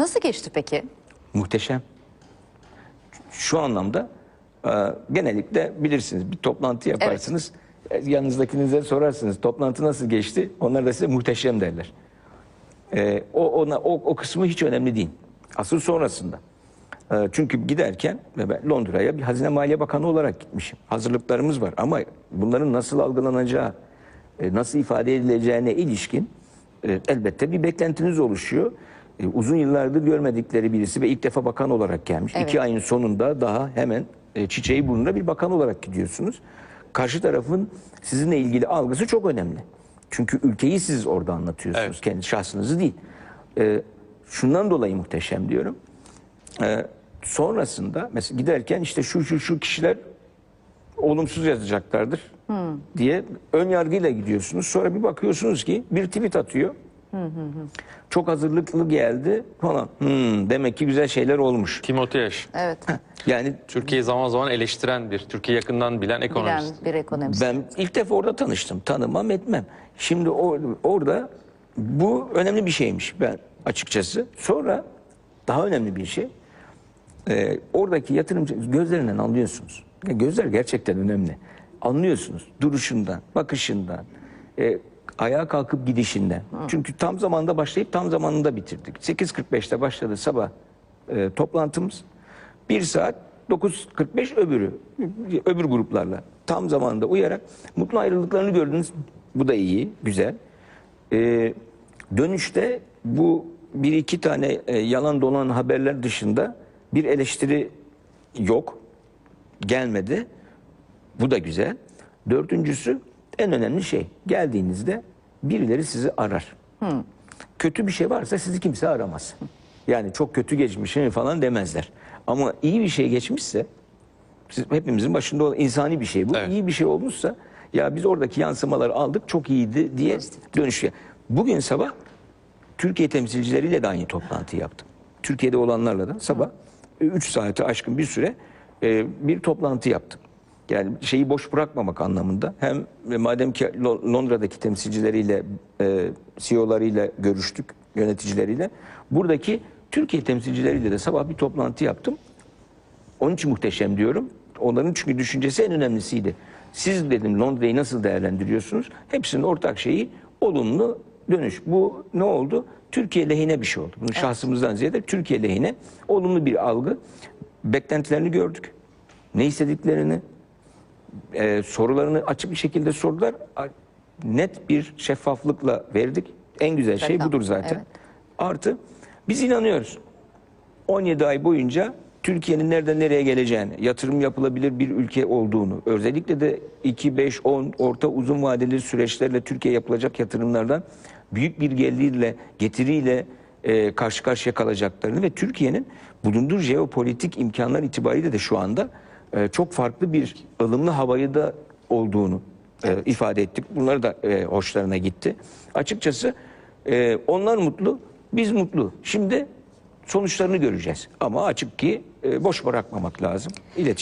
Nasıl geçti peki? Muhteşem. Şu anlamda e, genellikle bilirsiniz bir toplantı yaparsınız. e, Yanınızdakinize sorarsınız toplantı nasıl geçti? Onlar da size muhteşem derler. E, o, ona, o, o kısmı hiç önemli değil. Asıl sonrasında. E, çünkü giderken ve ben Londra'ya bir Hazine Maliye Bakanı olarak gitmişim. Hazırlıklarımız var ama bunların nasıl algılanacağı, e, nasıl ifade edileceğine ilişkin e, elbette bir beklentiniz oluşuyor. E, uzun yıllardır görmedikleri birisi ve ilk defa bakan olarak gelmiş. Evet. İki ayın sonunda daha hemen e, çiçeği burnunda bir bakan olarak gidiyorsunuz. Karşı tarafın sizinle ilgili algısı çok önemli. Çünkü ülkeyi siz orada anlatıyorsunuz. Evet. Kendi şahsınızı değil. E, şundan dolayı muhteşem diyorum. E, sonrasında mesela giderken işte şu şu şu kişiler olumsuz yazacaklardır diye ön yargıyla gidiyorsunuz. Sonra bir bakıyorsunuz ki bir tweet atıyor. Çok hazırlıklı geldi falan. Hmm, demek ki güzel şeyler olmuş. Timothy Ash. Evet. Yani Türkiye'yi zaman zaman eleştiren bir, Türkiye yakından bilen Bilen ekonomist. bir ekonomist. ben ilk defa orada tanıştım. Tanımam etmem. Şimdi o, orada bu önemli bir şeymiş ben açıkçası. Sonra daha önemli bir şey. Ee, oradaki yatırımcı gözlerinden anlıyorsunuz. Ya gözler gerçekten önemli. Anlıyorsunuz duruşundan, bakışından, e, ayağa kalkıp gidişinden. Çünkü tam zamanda başlayıp tam zamanında bitirdik. 8.45'te başladı sabah e, toplantımız. 1 saat 9.45 öbürü, öbür gruplarla tam zamanında uyarak mutlu ayrılıklarını gördünüz. Bu da iyi, güzel. Ee, dönüşte bu bir iki tane e, yalan dolan haberler dışında bir eleştiri yok. Gelmedi. Bu da güzel. Dördüncüsü en önemli şey. Geldiğinizde birileri sizi arar. Kötü bir şey varsa sizi kimse aramaz. Yani çok kötü geçmiş falan demezler. Ama iyi bir şey geçmişse siz, hepimizin başında olan insani bir şey bu. Evet. İyi bir şey olmuşsa ya biz oradaki yansımaları aldık çok iyiydi diye dönüşüyor. Bugün sabah Türkiye temsilcileriyle de aynı toplantı yaptım. Türkiye'de olanlarla da sabah 3 saate aşkın bir süre e, bir toplantı yaptım. Yani şeyi boş bırakmamak anlamında. Hem e, madem ki Lo- Londra'daki temsilcileriyle, e, CEO'larıyla görüştük, yöneticileriyle. Buradaki Türkiye temsilcileriyle de sabah bir toplantı yaptım. Onun için muhteşem diyorum. Onların çünkü düşüncesi en önemlisiydi. Siz dedim Londra'yı nasıl değerlendiriyorsunuz? Hepsinin ortak şeyi olumlu dönüş. Bu ne oldu? Türkiye lehine bir şey oldu. Bunu şahsımızdan ziyade Türkiye lehine olumlu bir algı. Beklentilerini gördük. Ne istediklerini, e, sorularını açık bir şekilde sordular. Net bir şeffaflıkla verdik. En güzel şey Şeffaf, budur zaten. evet. Artı biz inanıyoruz. 17 ay boyunca Türkiye'nin nereden nereye geleceğini, yatırım yapılabilir bir ülke olduğunu, özellikle de 2, 5, 10 orta uzun vadeli süreçlerle Türkiye yapılacak yatırımlardan büyük bir gelirle, getiriyle e, karşı karşıya kalacaklarını ve Türkiye'nin bulunduğu jeopolitik imkanlar itibariyle de şu anda e, çok farklı bir ılımlı havayı da olduğunu e, ifade ettik. Bunlar da e, hoşlarına gitti. Açıkçası e, onlar mutlu, biz mutlu. Şimdi sonuçlarını göreceğiz. Ama açık ki e, boş bırakmamak lazım. İletişim